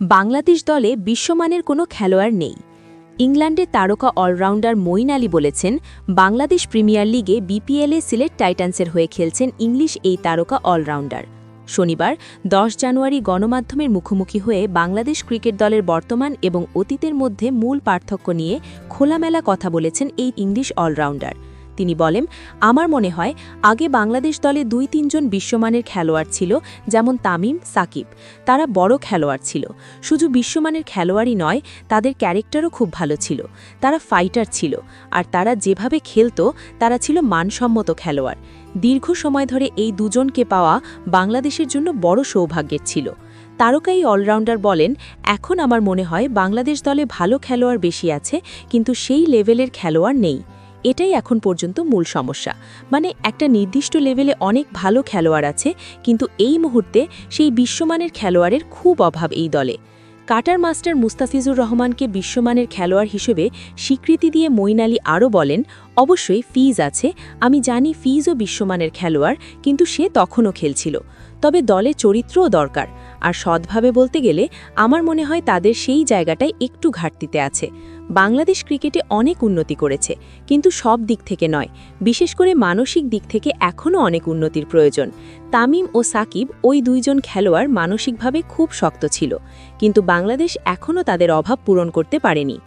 বাংলাদেশ দলে বিশ্বমানের কোনো খেলোয়াড় নেই। ইংল্যান্ডের তারকা অলরাউন্ডার মঈন আলী বলেছেন, বাংলাদেশ প্রিমিয়ার লিগে বিপিএলে সিলেট টাইটান্সের হয়ে খেলছেন ইংলিশ এই তারকা অলরাউন্ডার। শনিবার, দশ জানুয়ারি গণমাধ্যমের মুখোমুখি হয়ে বাংলাদেশ ক্রিকেট দলের বর্তমান এবং অতীতের মধ্যে মূল পার্থক্য নিয়ে খোলামেলা কথা বলেছেন এই ইংলিশ অলরাউন্ডার। তিনি বলেন, আমার মনে হয়, আগে বাংলাদেশ দলে দুই তিনজন বিশ্বমানের খেলোয়াড় ছিল, যেমন তামিম, সাকিব। তারা বড় খেলোয়াড় ছিল। শুধু বিশ্বমানের খেলোয়াড়ই নয়, তাদের ক্যারেক্টারও খুব ভালো ছিল। তারা ফাইটার ছিল। আর তারা যেভাবে খেলতো, তারা ছিল মানসম্মত খেলোয়াড়। দীর্ঘ সময় ধরে এই দুজনকে পাওয়া বাংলাদেশের জন্য বড় সৌভাগ্যের ছিল। তারকাই অলরাউন্ডার বলেন, এখন আমার মনে হয়, বাংলাদেশ দলে ভালো খেলোয়াড় বেশি আছে, কিন্তু সেই লেভেলের খেলোয়াড় নেই। এটাই এখন পর্যন্ত মূল সমস্যা। মানে একটা নির্দিষ্ট লেভেলে অনেক ভালো খেলোয়াড় আছে, কিন্তু এই মুহূর্তে সেই বিশ্বমানের খেলোয়াড়ের খুব অভাব এই দলে। কাটার মাস্টার মুস্তাফিজুর রহমানকে বিশ্বমানের খেলোয়াড় হিসেবে স্বীকৃতি দিয়ে মঈন আলী আরও বলেন, অবশ্যই ফিজ আছে, আমি জানি ফিজও বিশ্বমানের খেলোয়াড়, কিন্তু সে তখনও খেলছিল। তবে দলে চরিত্রও দরকার। আর সৎভাবে বলতে গেলে আমার মনে হয় তাদের সেই জায়গাটায় একটু ঘাটতিতে আছে। বাংলাদেশ ক্রিকেটে অনেক উন্নতি করেছে, কিন্তু সব দিক থেকে নয়। বিশেষ করে মানসিক দিক থেকে এখনও অনেক উন্নতির প্রয়োজন। তামিম ও সাকিব ওই দুইজন খেলোয়াড় মানসিকভাবে খুব শক্ত ছিল, কিন্তু বাংলাদেশ এখনও তাদের অভাব পূরণ করতে পারেনি।